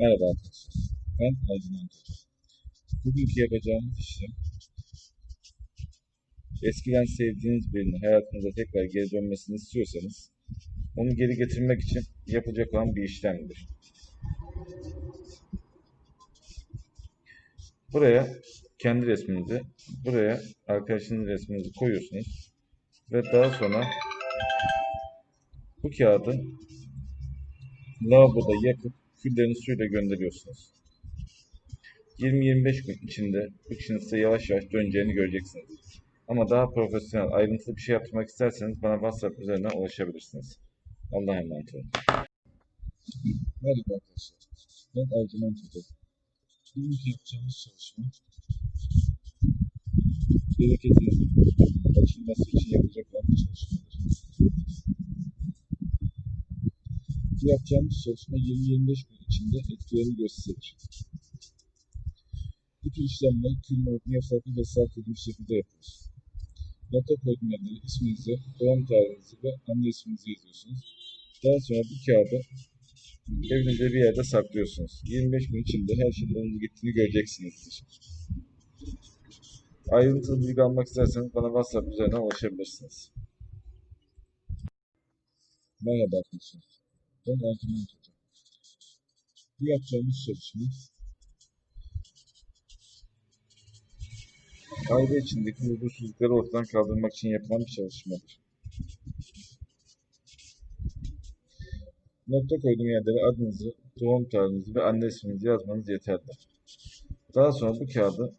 Merhaba arkadaşlar. Ben Ercüment Hoca. Bugünkü yapacağımız işlem eskiden sevdiğiniz birinin hayatınıza tekrar geri dönmesini istiyorsanız onu geri getirmek için yapılacak olan bir işlemdir. Buraya kendi resminizi, buraya arkadaşınızın resminizi koyuyorsunuz ve daha sonra bu kağıdı lavaboda yakıp küllerini suyla gönderiyorsunuz. 20-25 gün içinde bu işin size yavaş yavaş döneceğini göreceksiniz. Ama daha profesyonel, ayrıntılı bir şey yapmak isterseniz bana WhatsApp üzerinden ulaşabilirsiniz. Allah'a emanet olun. Merhaba arkadaşlar. Ben Ercüment Hoca. Bugünkü yapacağımız çalışma bereketinizin açılması için yapılacak olan. Bu yapacağımız çalışma 20-25 gün içinde etkilerini gösterir. Bu tür işlemler kül örtmeye farklı ve sert bir şekilde yapılır. Nokta koyduğum yerlere isminizi, doğum tarihinizi ve anne isminizi yazıyorsunuz. Daha sonra bu kağıdı evinizde bir yerde saklıyorsunuz. 25 gün içinde her şeyin yolunda gittiğini göreceksinizdir. Ayrıntılı bilgi almak isterseniz bana WhatsApp üzerinden ulaşabilirsiniz. Merhaba arkadaşlar. Ben Ercüment Hoca. Bu yapacağımız çalışma aile içindeki huzursuzlukları ortadan kaldırmak için yapılan bir çalışmadır. Nokta koyduğum yerlere adınızı, doğum tarihinizi ve anne isminizi yazmanız yeterli. Daha sonra bu kağıdı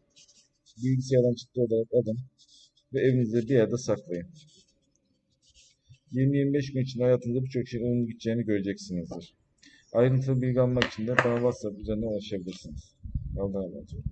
bilgisayardan çıktı olarak alın ve evinizde bir yerde saklayın. 20-25 gün içinde hayatınızda birçok şeyin olumlu gideceğini göreceksinizdir. Ayrıntılı bilgi almak için de bana WhatsApp üzerinden ulaşabilirsiniz. Allah'a emanet olun.